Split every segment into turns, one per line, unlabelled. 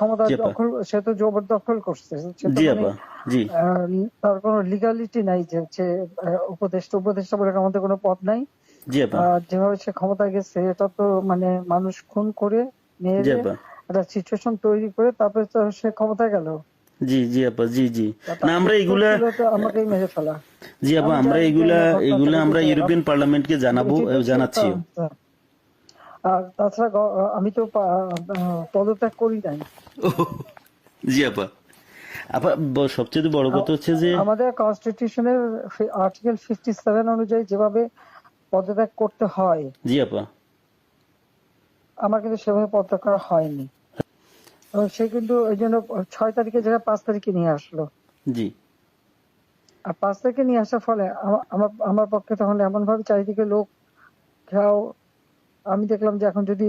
ক্ষমতা দখল সে তো জবরদখল করছে
জি
মানে,
জি।
তার কোনো লিগালিটি নাই যে হচ্ছে উপদেষ্টা উপদেষ্টা বলে আমাদের কোনো পদ নাই।
জি
যেভাবে সে ক্ষমতায় গেছে এটা তো মানে মানুষ খুন করে একটা সিচুয়েশন তৈরি করে তারপরে তো সে ক্ষমতায় গেল।
জি জি আপা জি জি। না আমরা এগুলা
আমাকেই মেরে ফেলা।
জি আপা আমরা এগুলা এগুলা আমরা ইউরোপিয়ান পার্লামেন্টকে জানাব জানাচ্ছি।
আর তাছাড়া আমি তো পদত্যাগ করি নাই।
জি আপা। আপা সবচেয়ে বড় কথা হচ্ছে যে
আমাদের কনস্টিটিউশনের আর্টিকেল ফিফটি সেভেন অনুযায়ী যেভাবে পদত্যাগ করতে হয়
জি আপা।
আমার কিন্তু সেভাবে পদত্যাগ করা হয়নি। সে কিন্তু ওই জন্য ছয় তারিখে জায়গায় পাঁচ তারিখে নিয়ে আসলো।
জি।
আর পাঁচ তারিখে নিয়ে আসার ফলে আমার আমার পক্ষে তখন এমন ভাবে চারিদিকে লোক ঘেরাও আমি দেখলাম যে এখন যদি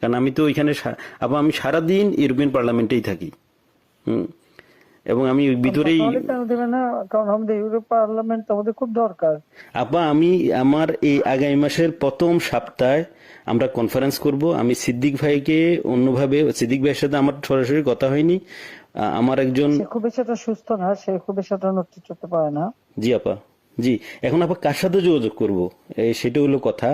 কারণ আমি তো ওইখানে আবার আমি সারাদিন ইউরোপিয়ান পার্লামেন্টেই থাকি। হুম? এবং আমি ভিতরেই
তাহলে কেন দেবে না কারণ আমাদের ইউরোপ পার্লামেন্ট আমাদের খুব দরকার।
আপা আমি আমার এই আগামী মাসের প্রথম সপ্তাহে আমরা কনফারেন্স করব। আমি সিদ্দিক ভাইকে অন্যভাবে সিদ্দিক ভাইয়ের সাথে আমার সরাসরি কথা হয়নি। আমার একজন
খুব বেশি সুস্থ না সে খুব বেশি নড়তে চড়তে পারে না।
জি আপা। জি এখন আপা কার সাথে যোগাযোগ করব? সেটা হলো কথা।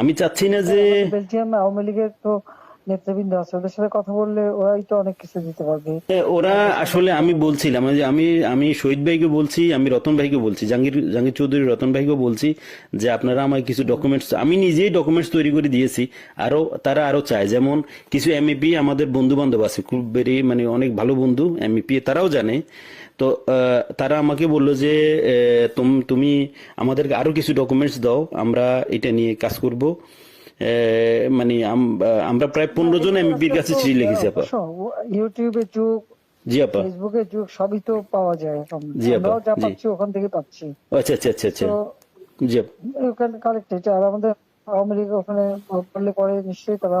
আমি চাচ্ছি না যে
বেলজিয়াম আওয়ামী লীগের তো নেতৃবৃন্দ আছে ওদের সাথে কথা বললে ওরাই তো অনেক কিছু দিতে পারবে।
ওরা আসলে আমি বলছিলাম যে আমি আমি শহীদ ভাইকে বলছি আমি রতন ভাইকে বলছি জাহাঙ্গীর জাহাঙ্গীর চৌধুরী রতন ভাইকে বলছি যে আপনারা আমার কিছু ডকুমেন্টস আমি নিজেই ডকুমেন্টস তৈরি করে দিয়েছি। আরও তারা আরও চায়। যেমন কিছু এমইপি আমাদের বন্ধু বান্ধব আছে খুব বেরি মানে অনেক ভালো বন্ধু এমইপি তারাও জানে। তো তারা আমাকে বলল যে তুমি আমাদেরকে আরও কিছু ডকুমেন্টস দাও আমরা এটা নিয়ে কাজ করব। মানে আমরা প্রায় পনেরো জন এমপির কাছে চিঠি লিখেছি আপা।
শোনো, ইউটিউবের যুগ
জি আপা।
ফেসবুকের যুগ সবই তো পাওয়া যায় এখন।
জি আপা,
যা পাচ্ছি ওখান থেকে পাচ্ছি।
আচ্ছা আচ্ছা আচ্ছা আচ্ছা। জি আপা।
ওখানে কালেক্টেড আর আমাদের আওয়ামী লীগ ওখানে করলে পরে নিশ্চয়ই তারা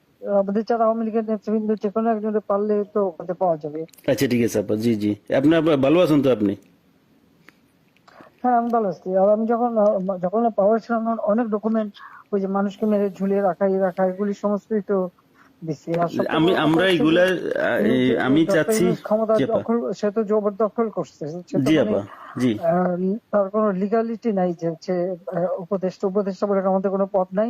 আমাদের যারা আওয়ামী লীগের নেতৃবৃন্দ যে কোনো একজনের পারলে তো ওখানে পাওয়া যাবে।
আচ্ছা ঠিক আছে আপা জি জি। আপনি ভালো আছেন তো আপনি?
হ্যাঁ আমি ভালো আছি। আর আমি যখন যখন পাওয়ার ছিলাম অনেক ডকুমেন্ট ওই যে মানুষকে মেরে ঝুলিয়ে রাখা এই রাখা এগুলি সমস্তই তো
আমি আমরা এগুলা আমি চাচ্ছি
ক্ষমতা দখল সে তো জবরদখল করছে
জি
মানে
আপা জি।
তার কোনো লিগালিটি নাই যে হচ্ছে উপদেষ্টা উপদেষ্টা বলে আমাদের কোনো পথ নাই।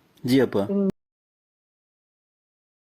জি আপা
তিনি